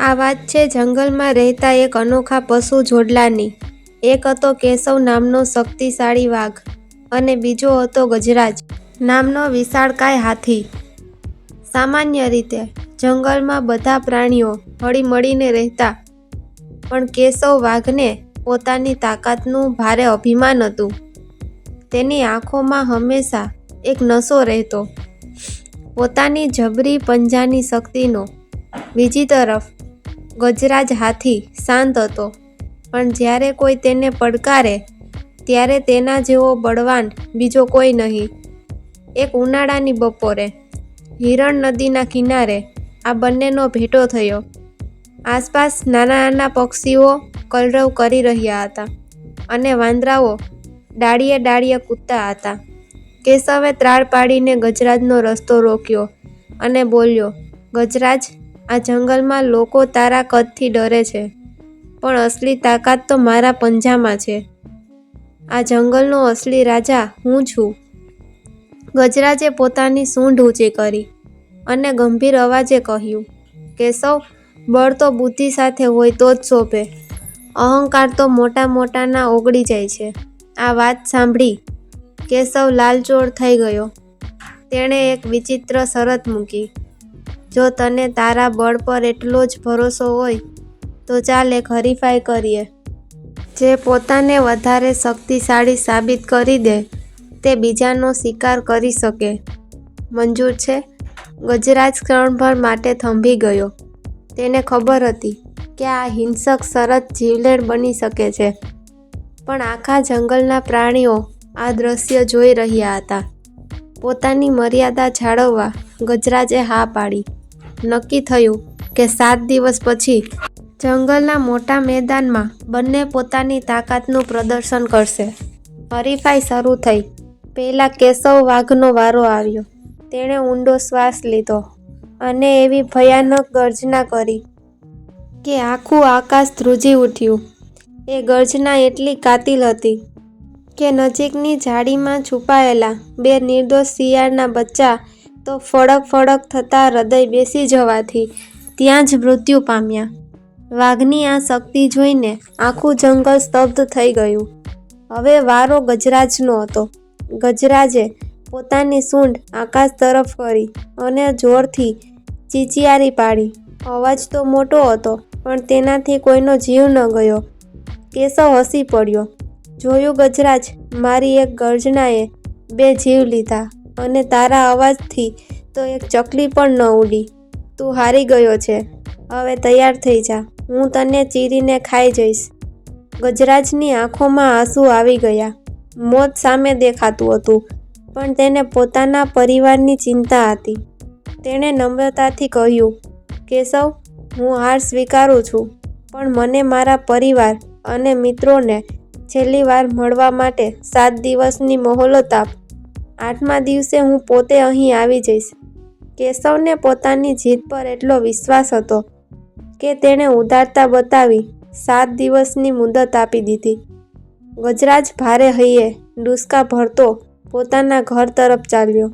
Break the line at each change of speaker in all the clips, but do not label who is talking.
આ વાત છે, જંગલમાં રહેતા એક અનોખા પશુ જોડલાની. એક હતો કેશવ નામનો શક્તિશાળી વાઘ અને બીજો હતો ગજરાજ. નામનો વિશાળકાય હાથી. સામાન્ય રીતે જંગલમાં બધા પ્રાણીઓ હળીમળીને રહેતા, પણ કેશવ વાઘને પોતાની તાકાતનું ભારે અભિમાન હતું. તેની આંખોમાં હંમેશા એક નશો રહેતો. પોતાની જબરી પંજાની શક્તિનો બીજી તરફ ગજરાજ હાથી શાંત હતો. પણ જ્યારે કોઈ તેને પડકારે, ત્યારે તેના જેવો બળવાન બીજો કોઈ નહીં. એક ઉનાળાની બપોરે, હિરણ નદીના કિનારે આ બંનેનો ભેટો થયો. આસપાસ નાના નાના પક્ષીઓ કલરવ કરી રહ્યા હતા અને વાંદરાઓ ડાળીએ ડાળીએ કૂદતા હતા. કેશવે ત્રાળ પાડીને ગજરાજનો રસ્તો રોક્યો અને બોલ્યો, ગજરાજ આ જંગલમાં લોકો તારા કદથી ડરે છે. પણ અસલી તાકાત તો મારા પંજામાં છે. આ જંગલનો અસલી રાજા હું છું. ગજરાજે પોતાની સૂંઢ ઊંચી કરી અને ગંભીર અવાજે કહ્યું, કેશવ, બળ તો બુદ્ધિ સાથે હોય તો જ શોભે. અહંકાર તો મોટા મોટાના ઓગળી જાય છે. આ વાત સાંભળી કેશવ લાલચોળ થઈ ગયો. તેણે એક વિચિત્ર શરત મૂકી. જો તને તારા બળ પર એટલો જ ભરોસો હોય, તો ચાલ એક હરીફાઈ કરીએ. જે પોતાને વધારે શક્તિશાળી સાબિત કરી દે, તે બીજાનો શિકાર કરી શકે. મંજૂર છે? ગજરાજ ક્ષણભર માટે થંભી ગયો. તેને ખબર હતી કે આ હિંસક શરત જીવલેણ બની શકે છે. પણ આખા જંગલના પ્રાણીઓ આ દ્રશ્ય જોઈ રહ્યા હતા. પોતાની મર્યાદા જાળવવા ગજરાજે હા પાડી. નક્કી થયું કે સાત દિવસ પછી જંગલના મોટા મેદાનમાં બંને પોતાની તાકાતનું પ્રદર્શન કરશે. હરીફાઈ શરૂ થઈ. પહેલાં કેશવ વાઘનો વારો આવ્યો. તેણે ઊંડો શ્વાસ લીધો અને એવી ભયાનક ગર્જના કરી કે આખું આકાશ ધ્રુજી ઉઠ્યું. એ ગર્જના એટલી કાતિલ હતી કે નજીકની ઝાડીમાં છુપાયેલા બે નિર્દોષ શિયાળના બચ્ચા તો ફડક ફડક થતાં હૃદય બેસી જવાથી ત્યાં જ મૃત્યુ પામ્યા. વાઘની આ શક્તિ જોઈને આખું જંગલ સ્તબ્ધ થઈ ગયું. હવે વારો ગજરાજનો હતો. ગજરાજે પોતાની સૂંઢ આકાશ તરફ કરી અને જોરથી ચીચિયારી પાડી. અવાજ તો મોટો હતો, પણ તેનાથી કોઈનો જીવ ન ગયો. કેશવ હસી પડ્યો. જોયું ગજરાજ, મારી એક ગર્જનાએ બે જીવ લીધા. અને તારા અવાજથી તો એક ચકલી પણ ન ઉડી. તું હારી ગયો છે. હવે તૈયાર થઈ જા. હું તને ચીરીને ખાઈ જઈશ. ગજરાજની આંખોમાં આંસુ આવી ગયા. મોત સામે દેખાતું હતું, પણ તેને પોતાના પરિવારની ચિંતા હતી. તેણે નમ્રતાથી કહ્યું, કેશવ, હું હાર સ્વીકારું છું, પણ મને મારા પરિવાર અને મિત્રોને છેલ્લી વાર મળવા માટે સાત દિવસની મોહલત આપ. આઠમા દિવસે હું પોતે અહીં આવી જઈશ. કેશવને પોતાની જીત પર એટલો વિશ્વાસ હતો કે તેણે ઉદારતા બતાવી સાત દિવસની મુદત આપી દીધી. ગજરાજ ભારે હૈયે, ડુસકા ભરતો પોતાના ઘર તરફ ચાલ્યો.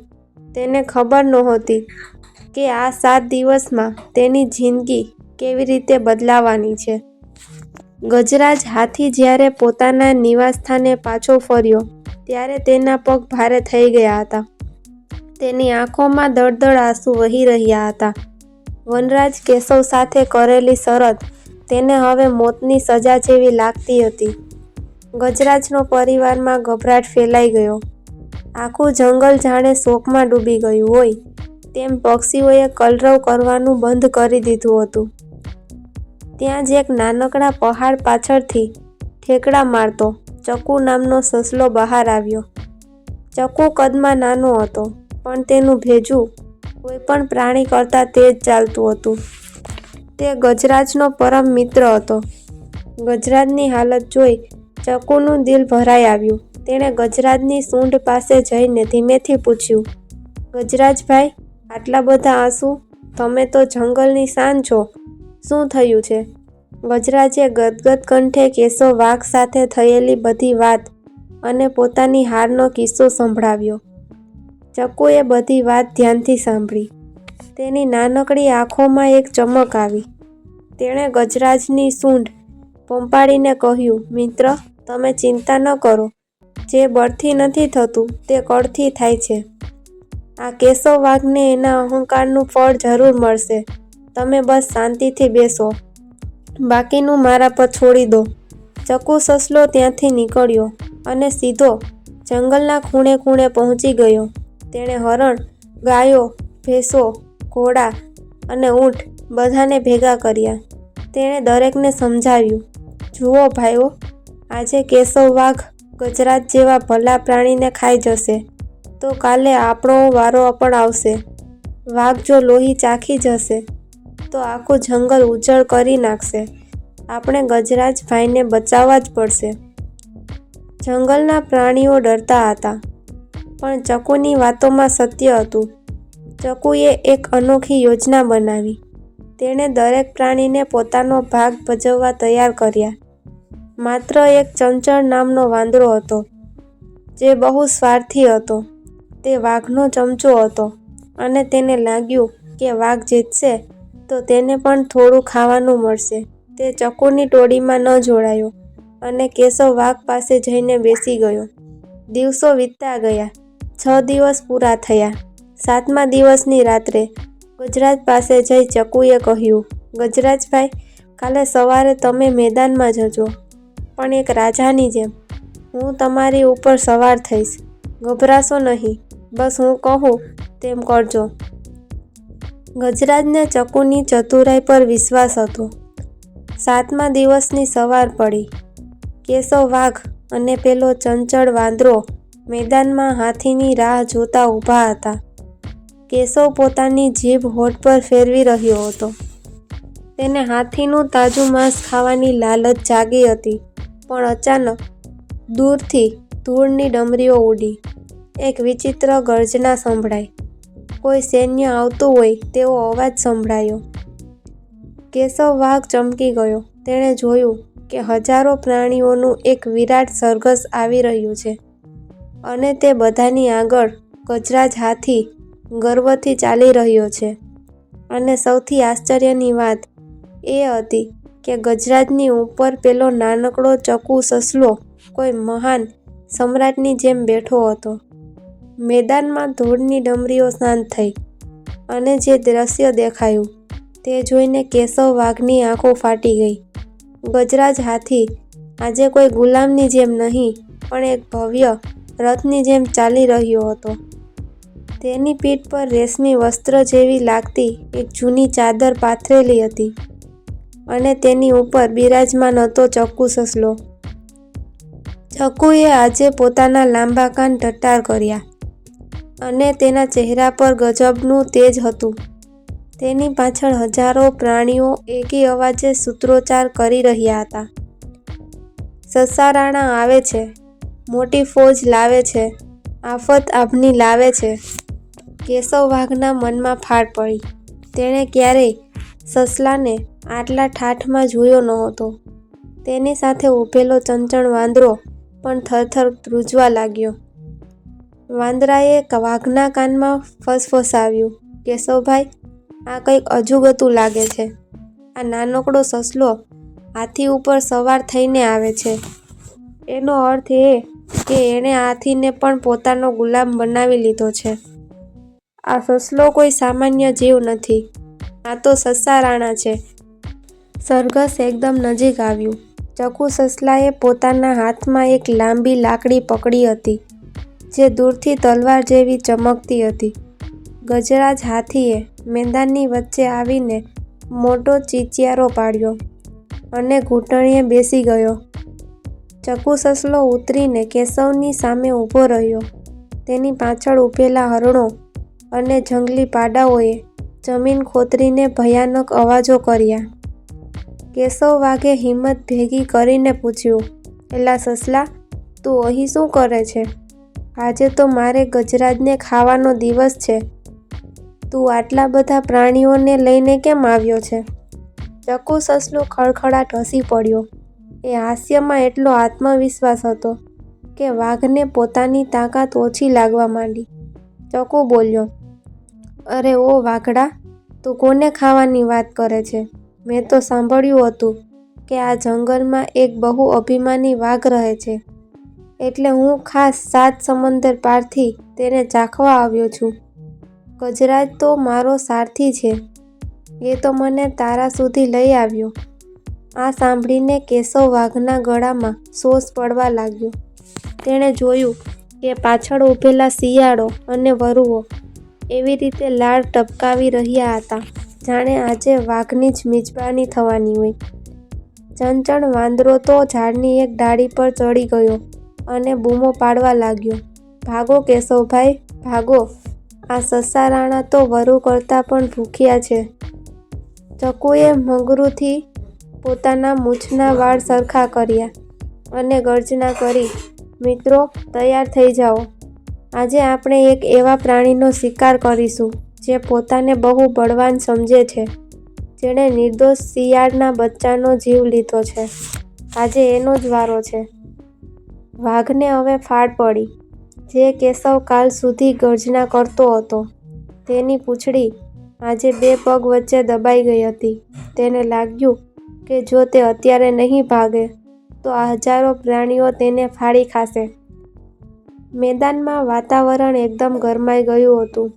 તેને ખબર નહોતી કે આ સાત દિવસમાં તેની જિંદગી કેવી રીતે બદલાવાની છે. ગજરાજ હાથી જ્યારે પોતાના નિવાસસ્થાને પાછો ફર્યો, ત્યારે તેના પગ ભારે થઈ ગયા હતા. તેની આંખોમાં દળદળ આંસુ વહી રહ્યા હતા. વનરાજ કેશવ સાથે કરેલી શરત તેને હવે મોતની સજા જેવી લાગતી હતી. ગજરાજનો પરિવારમાં ગભરાટ ફેલાઈ ગયો. આખું જંગલ જાણે શોકમાં ડૂબી ગયું હોય, તેમ પક્ષીઓએ કલરવ કરવાનું બંધ કરી દીધું હતું. ત્યાં જ એક નાનકડા પહાડ પાછળથી ઠેકડા મારતો ચકુ નામનો સસલો બહાર આવ્યો. ચકુ કદમાં નાનો હતો, પણ તેનું ભેજું કોઈ પણ પ્રાણી કરતાં તેજ ચાલતું હતું. તે ગજરાજનો પરમ મિત્ર હતો. ગજરાજની હાલત જોઈ ચકુનું દિલ ભરાઈ આવ્યું. તેણે ગજરાજની સૂંઢ પાસે જઈને ધીમેથી પૂછ્યું, ગજરાજભાઈ, આટલા બધા આંસુ, તમે તો જંગલની શાન છો. શું થયું છે? વજરાજે ગદગદ કંઠે કેશો વાઘ સાથે થયેલી બધી વાત અને પોતાની હારનો કિસ્સો સંભળાવ્યો. ચકુએ બધી વાત ધ્યાનથી સાંભળી. તેની નાનકડી આંખોમાં એક ચમક આવી. તેણે ગજરાજની સૂંઢ પંપાડીને કહ્યું, મિત્ર, તમે ચિંતા ન કરો. જે બળથી નથી થતું, તે કળથી થાય છે. આ કેશવ વાઘને એના અહંકારનું ફળ જરૂર મળશે. તમે બસ શાંતિથી બેસો. બાકીનું મારા પર છોડી દો. ચકુ સસલો ત્યાંથી નીકળ્યો અને સીધો જંગલના ખૂણે ખૂણે પહોંચી ગયો. તેણે હરણ, ગાયો, ભેંસો, ઘોડા અને ઊંટ બધાને ભેગા કર્યા. તેણે દરેકને સમજાવ્યું, જુઓ ભાઈઓ, આજે કેશવ વાઘ ગજરાત જેવા ભલા પ્રાણીને ખાઈ જશે. તો કાલે આપણો વારો પણ આવશે. વાઘ જો લોહી ચાખી જશે તો આખું જંગલ ઉજળ કરી નાખશે. આપણે ગજરાજ ભાઈને બચાવવા જ પડશે. જંગલના પ્રાણીઓ ડરતા હતા. પણ ચકુની વાતોમાં સત્ય હતું. ચકુએ એક અનોખી યોજના બનાવી. તેણે દરેક પ્રાણીને પોતાનો ભાગ ભજવવા તૈયાર કર્યા. માત્ર એક ચંચળ નામનો વાંદરો હતો, જે બહુ સ્વાર્થી હતો. તે વાઘનો ચમચો હતો અને તેને લાગ્યું કે વાઘ જીતશે તો તેને પણ થોડું ખાવાનું મળશે. તે ચકુની ટોળીમાં ન જોડાયો અને કેશવ વાઘ પાસે જઈને બેસી ગયો. દિવસો વીતતા ગયા. છ દિવસ પૂરા થયા. સાતમા દિવસની રાત્રે ગજરાજ પાસે જઈ ચકુએ કહ્યું, ગજરાજભાઈ, કાલે સવારે તમે મેદાનમાં જજો, પણ એક રાજાની જેમ. હું તમારી ઉપર સવાર થઈશ. ગભરાશો નહીં. બસ હું કહું, તેમ કરજો. ગજરાજને ચકુની ચતુરાઈ પર વિશ્વાસ હતો. સાતમા દિવસની સવાર પડી. કેશવ વાઘ અને પેલો ચંચળ વાંદરો મેદાનમાં હાથીની રાહ જોતા ઊભા હતા. કેશવ પોતાની જીભ હોઠ પર ફેરવી રહ્યો હતો. તેને હાથીનું તાજું માંસ ખાવાની લાલચ જાગી હતી, પણ અચાનક દૂરથી ધૂળની ડમરીઓ ઉડી. એક વિચિત્ર ગર્જના સંભળાઈ. કોઈ સૈન્ય આવતું હોય, તેવો અવાજ સંભળાયો. કેશવ વાઘ ચમકી ગયો. તેણે જોયું કે હજારો પ્રાણીઓનું એક વિરાટ સરઘસ આવી રહ્યું છે અને તે બધાની આગળ ગજરાજ હાથી ગર્વથી ચાલી રહ્યો છે. અને સૌથી આશ્ચર્યની વાત એ હતી કે ગજરાજની ઉપર પેલો નાનકડો ચકુ સસલો કોઈ મહાન સમ્રાટની જેમ બેઠો હતો. મેદાનમાં ધૂળની ડમરીઓ શાંત થઈ અને જે દ્રશ્ય દેખાયું તે જોઈને કેશવ વાઘની આંખો ફાટી ગઈ. ગજરાજ હાથી, આજે કોઈ ગુલામની જેમ નહીં, પણ એક ભવ્ય રથની જેમ ચાલી રહ્યો હતો. તેની પીઠ પર રેશમી વસ્ત્ર જેવી લાગતી એક જૂની ચાદર પાથરેલી હતી અને તેની ઉપર બિરાજમાન હતો ચક્કુ સસલો. ચક્કુએ આજે પોતાના લાંબા કાન ટટ્ટાર કર્યા. અને તેના ચહેરા પર ગજબનું તેજ હતું. તેની પાછળ હજારો પ્રાણીઓ એકી અવાજે સૂત્રોચ્ચાર કરી રહ્યા હતા. સસારાણા આવે છે. મોટી ફોજ લાવે છે. આફત આભની લાવે છે. કેશવ વાઘના મનમાં ફાટ પડી. તેણે ક્યારેય સસલાને આટલા ઠાઠમાં જોયો નહોતો. તેની સાથે ઊભેલો ચંચળ વાંદરો પણ થરથર ધ્રુજવા લાગ્યો. વાંદરાએ વાઘના કાનમાં ફસફસાવ્યું. કેશવભાઈ, આ કંઈક અજુગતું લાગે છે. આ નાનકડો સસલો હાથી ઉપર સવાર થઈને આવે છે. એનો અર્થ એ કે એણે હાથીને પણ પોતાનો ગુલામ બનાવી લીધો છે. આ સસલો કોઈ સામાન્ય જીવ નથી. આ તો સસારાણા રાણા છે. સરઘસ એકદમ નજીક આવ્યું. ચકુ સસલાએ પોતાના હાથમાં એક લાંબી લાકડી પકડી હતી. જે દૂરથી તલવાર જેવી ચમકતી હતી. ગજરાજ હાથીએ મેદાનની વચ્ચે આવીને મોટો ચીચિયારો પાડ્યો અને ઘૂંટણીએ બેસી ગયો. ચકુ સસલો ઉતરીને કેશવની સામે ઊભો રહ્યો. તેની પાછળ ઊભેલા હરણો અને જંગલી પાડાઓએ જમીન ખોતરીને ભયાનક અવાજો કર્યા. કેશવ વાઘે હિંમત ભેગી કરીને પૂછ્યું, એલા સસલા, તું અહીં શું કરે છે? આજે તો મારે ગજરાજને ખાવાનો દિવસ છે. તું આટલા બધા પ્રાણીઓને લઈને કેમ આવ્યો છે? ચકુ સસલો ખળખળાટ હસી પડ્યો. એ હાસ્યમાં એટલો આત્મવિશ્વાસ હતો કે વાઘને પોતાની તાકાત ઓછી લાગવા માંડી. ચકુ બોલ્યો, અરે ઓ વાઘડા, તું કોને ખાવાની વાત કરે છે? મેં તો સાંભળ્યું હતું કે આ જંગલમાં એક બહુ અભિમાની વાઘ રહે છે. એટલે હું ખાસ સાત સમંદર પારથી તેને ચાખવા આવ્યો છું. ગજરાજ તો મારો સારથી છે. એ તો મને તારા સુધી લઈ આવ્યો. આ સાંભળીને કેશવ વાઘના ગળામાં સોસ પડવા લાગ્યો. તેણે જોયું કે પાછળ ઊભેલા શિયાળો અને વરુઓ એવી રીતે લાળ ટપકાવી રહ્યા હતા. જાણે આજે વાઘની જ મિજબાની થવાની હોય. ચંચળ વાંદરો તો ઝાડની એક ડાળી પર ચડી ગયો. અને બૂમો પાડવા લાગ્યો. ભાગો કેશવભાઈ, ભાગો. આ સસારાણા તો વરુ કરતાં પણ ભૂખ્યા છે. ચકુએ મંગરૂથી પોતાના મૂછના વાળ સરખા કર્યા અને ગર્જના કરી, મિત્રો, તૈયાર થઈ જાઓ. આજે આપણે એક એવા પ્રાણીનો શિકાર કરીશું, જે પોતાને બહુ બળવાન સમજે છે, જેણે નિર્દોષ શિયાળના બચ્ચાનો જીવ લીધો છે. આજે એનો જ વારો છે. વાઘને હવે ફાળ પડી. જે કેશવ કાલ સુધી ગર્જના કરતો હતો. તેની પૂંછડી આજે બે પગ વચ્ચે દબાઈ ગઈ હતી. તેને લાગ્યું કે જો તે અત્યારે નહીં ભાગે, તો આ હજારો પ્રાણીઓ તેને ફાડી ખાશે. મેદાનમાં વાતાવરણ એકદમ ગરમાઈ ગયું હતું.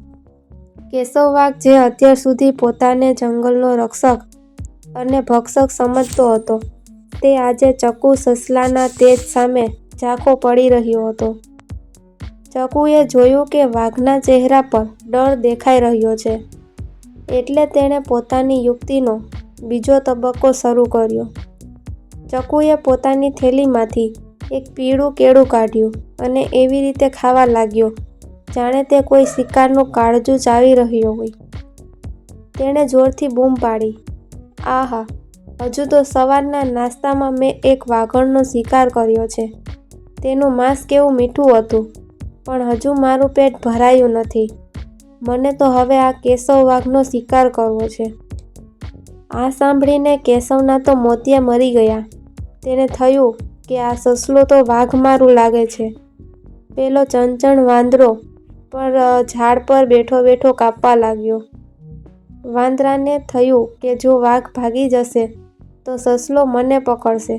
કેશવ વાઘ જે અત્યાર સુધી પોતાને જંગલનો રક્ષક અને ભક્ષક સમજતો હતો, તે આજે ચકુ સસલાના તેજ સામે ઝાંખો પડી રહ્યો હતો. ચકુએ જોયું કે વાઘના ચહેરા પર ડર દેખાઈ રહ્યો છે. એટલે તેણે પોતાની યુક્તિનો બીજો તબક્કો શરૂ કર્યો. ચકુએ પોતાની થેલીમાંથી એક પીળું કેળું કાઢ્યું અને એવી રીતે ખાવા લાગ્યો, જાણે તે કોઈ શિકારનું કાળજું ચાવી રહ્યો હોય. તેણે જોરથી બૂમ પાડી. આહા, હજુ તો સવારના નાસ્તામાં મેં એક વાઘણનો શિકાર કર્યો છે. તેનું માંસ કેવું મીઠું હતું, પણ હજુ મારું પેટ ભરાયું નથી. મને તો હવે આ કેશવ વાઘનો શિકાર કરવો છે. આ સાંભળીને કેશવના તો મોતિયા મરી ગયા. તેને થયું કે આ સસલો તો વાઘ મારું લાગે છે. પેલો ચંચણ વાંદરો પર ઝાડ પર બેઠો બેઠો કાપવા લાગ્યો. વાંદરાને થયું કે જો વાઘ ભાગી જશે, તો સસલો મને પકડશે.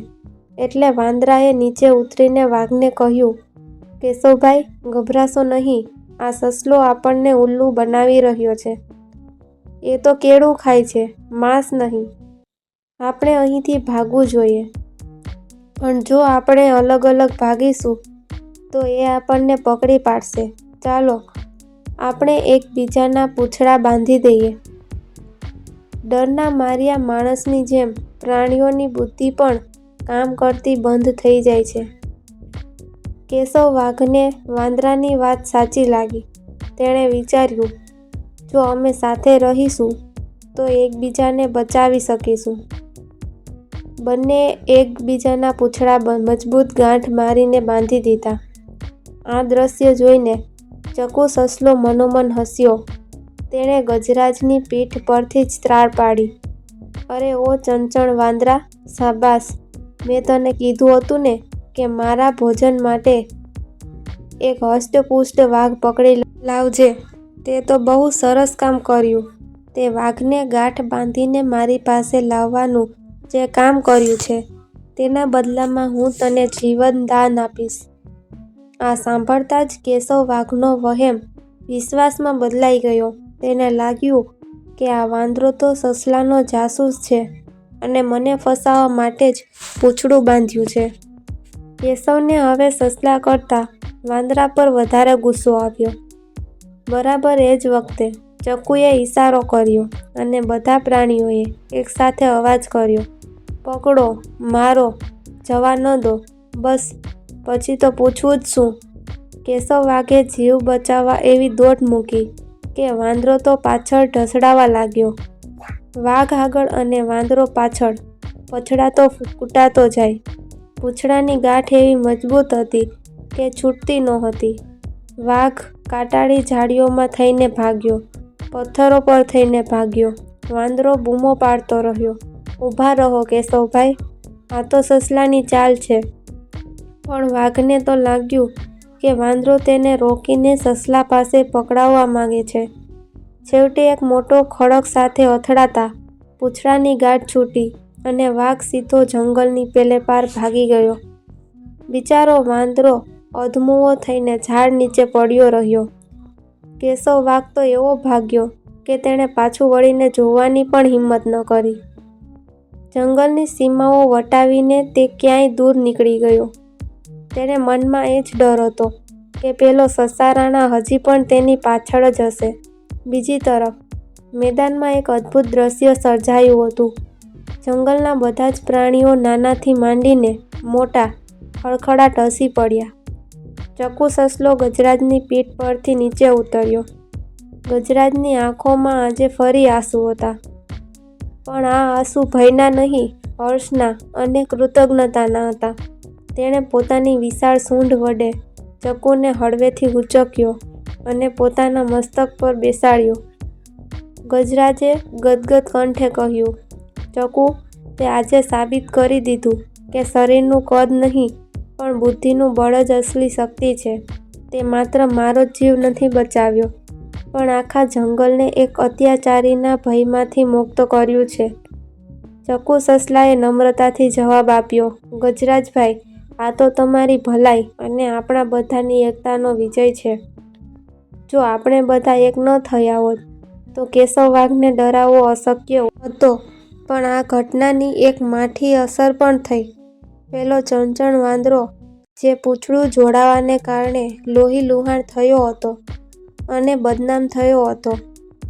એટલે વાંદરાએ નીચે ઉતરીને વાઘને કહ્યું કેશવભાઈ ગભરાશો નહીં. આ સસલો આપણને ઉલ્લુ બનાવી રહ્યો છે. એ તો કેળું ખાય છે, માંસ નહીં. આપણે અહીંથી ભાગવું જોઈએ. પણ જો આપણે અલગ અલગ ભાગીશું, તો એ આપણને પકડી પાડશે. ચાલો, આપણે એકબીજાના પૂંછડા બાંધી દઈએ. ડરના માર્યા માણસની જેમ પ્રાણીઓની બુદ્ધિ પણ કામ કરતી બંધ થઈ જાય છે. કેશવ વાઘને વાંદરાની વાત સાચી લાગી. તેણે વિચાર્યું, જો અમે સાથે રહીશું, તો એકબીજાને બચાવી શકીશું. બંને એકબીજાના પૂંછડા મજબૂત ગાંઠ મારીને બાંધી દીધા. આ દ્રશ્ય જોઈને ચકુ સસલો મનોમન હસ્યો. તેણે ગજરાજની પીઠ પરથી જ ત્રાળ પાડી. અરે ઓ ચંચળ વાંદરા, શાબાશ! મેં તને કીધું હતું ને કે મારા ભોજન માટે એક હષ્ટપુષ્ટ વાઘ પકડી લાવજે. તે તો બહુ સરસ કામ કર્યું. તે વાઘને ગાંઠ બાંધીને મારી પાસે લાવવાનું જે કામ કર્યું છે, તેના બદલામાં હું તને જીવન દાન આપીશ. આ સાંભળતા જ કેશવ વાઘનો વહેમ વિશ્વાસમાં બદલાઈ ગયો. તેને લાગ્યું કે આ વાંદરો તો સસલાનો જાસૂસ છે. અને મને ફસાવવા માટે જ પૂંછડું બાંધ્યું છે. કેશવને હવે સસલા કરતાં વાંદરા પર વધારે ગુસ્સો આવ્યો. બરાબર એ જ વખતે ચકુએ ઈશારો કર્યો અને બધા પ્રાણીઓએ એકસાથે અવાજ કર્યો, પકડો, મારો, જવા ન દો, બસ, પછી તો પૂછવું જ શું કેશવ વાઘે જીવ બચાવવા એવી દોટ મૂકી કે વાંદરો તો પાછળ ઢસડાવા લાગ્યો. વાઘ આગળ અને વાંદરો પાછળ. પછડાતો કૂટાતો જાય. પૂંછડાની ગાંઠ એવી મજબૂત હતી કે છૂટતી નહોતી. વાઘ કાટાળી ઝાડીઓમાં થઈને ભાગ્યો. પથ્થરો પર થઈને ભાગ્યો. વાંદરો બૂમો પાડતો રહ્યો. ઊભા રહો કેશવભાઈ. આ તો સસલાની ચાલ છે. પણ વાઘને તો લાગ્યું કે વાંદરો તેને રોકીને સસલા પાસે પકડાવવા માંગે છે. છેવટે એક મોટો ખડક સાથે અથડાતા પૂંછડાની ગાંઠ છૂટી અને વાઘ સીધો જંગલની પેલે પાર ભાગી ગયો. બિચારો વાંદરો અધમુવો થઈને ઝાડ નીચે પડ્યો રહ્યો. કેશવ વાઘ તો એવો ભાગ્યો કે તેણે પાછું વળીને જોવાની પણ હિંમત ન કરી. જંગલની સીમાઓ વટાવીને તે ક્યાંય દૂર નીકળી ગયો. તેને મનમાં એ જ ડર હતો કે પેલો સસારાણા હજી પણ તેની પાછળ જ હશે. બીજી તરફ, મેદાનમાં એક અદ્ભુત દ્રશ્ય સર્જાયું હતું. જંગલના બધા જ પ્રાણીઓ નાનાથી માંડીને મોટા ખડખડાટ હસી પડ્યા. ચકુ સસલો ગજરાજની પીઠ પરથી નીચે ઉતર્યો. ગજરાજની આંખોમાં આજે ફરી આંસુ હતા. પણ આ આંસુ ભયના નહીં, હર્ષના અને કૃતજ્ઞતાના હતા. તેણે પોતાની વિશાળ સૂંઢ વડે ચકુને હળવેથી ઊંચક્યો અને પોતાના મસ્તક પર બેસાડ્યો. ગજરાજે ગદગદ કંઠે કહ્યું, ચકુ, તે આજે સાબિત કરી દીધું કે શરીરનું કદ નહીં પણ બુદ્ધિનું બળ જ અસલી શક્તિ છે. તે માત્ર મારો જ જીવ નથી બચાવ્યો પણ આખા જંગલને એક અત્યાચારીના ભયમાંથી મુક્ત કર્યું છે. ચકુ સસલાએ નમ્રતાથી જવાબ આપ્યો, ગજરાજભાઈ, આ તો તમારી ભલાઈ અને આપણા બધાની એકતાનો વિજય છે. જો આપણે બધા એક ન થયા હોત, તો કેશવ વાઘને ડરાવવો અશક્ય હતો પણ આ ઘટનાની એક માઠી અસર પણ થઈ. પેલો ચણચણ વાંદરો, જે પૂંછડું જોડાવાને કારણે લોહીલુહાણ થયો હતો અને બદનામ થયો હતો,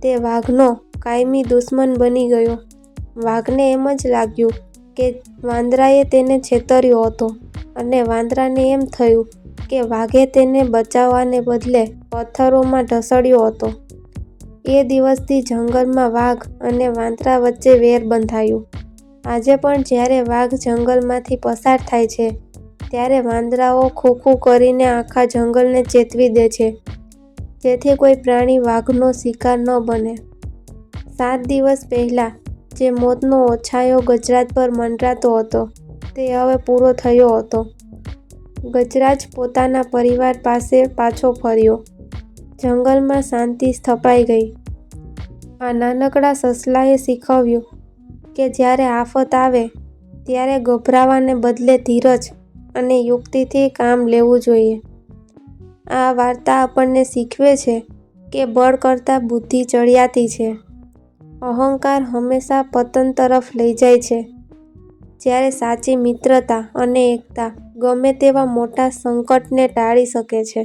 તે વાઘનો કાયમી દુશ્મન બની ગયો. વાઘને એમ જ લાગ્યું કે વાંદરાએ તેને છેતર્યો હતો અને વાંદરાને એમ થયું કે વાઘે તેને બચાવવાને બદલે પથ્થરોમાં ઢસડ્યો હતો. એ દિવસથી જંગલમાં વાઘ અને વાંદરા વચ્ચે વેર બંધાયું. આજે પણ જ્યારે વાઘ જંગલમાંથી પસાર થાય છે, ત્યારે વાંદરાઓ ખૂ ખૂ કરીને આખા જંગલને ચેતવી દે છે જેથી કોઈ પ્રાણી વાઘનો શિકાર ન બને. સાત દિવસ પહેલાં, જે મોતનો ઓછાયો ગુજરાત પર મંડરાતો હતો, તે હવે પૂરો થયો હતો. ગજરાજ પોતાના પરિવાર પાસે પાછો ફર્યો. જંગલમાં શાંતિ સ્થપાઈ ગઈ. આ નાનકડા સસલાએ શીખવ્યું કે જ્યારે આફત આવે, ત્યારે ગભરાવાને બદલે ધીરજ અને યુક્તિથી કામ લેવું જોઈએ. આ વાર્તા આપણને શીખવે છે કે બળ કરતાં બુદ્ધિ ચડિયાતી છે. અહંકાર હંમેશા પતન તરફ લઈ જાય છે જ્યારે સાચી મિત્રતા અને એકતા ગમે તેવા મોટા સંકટને ટાળી શકે છે.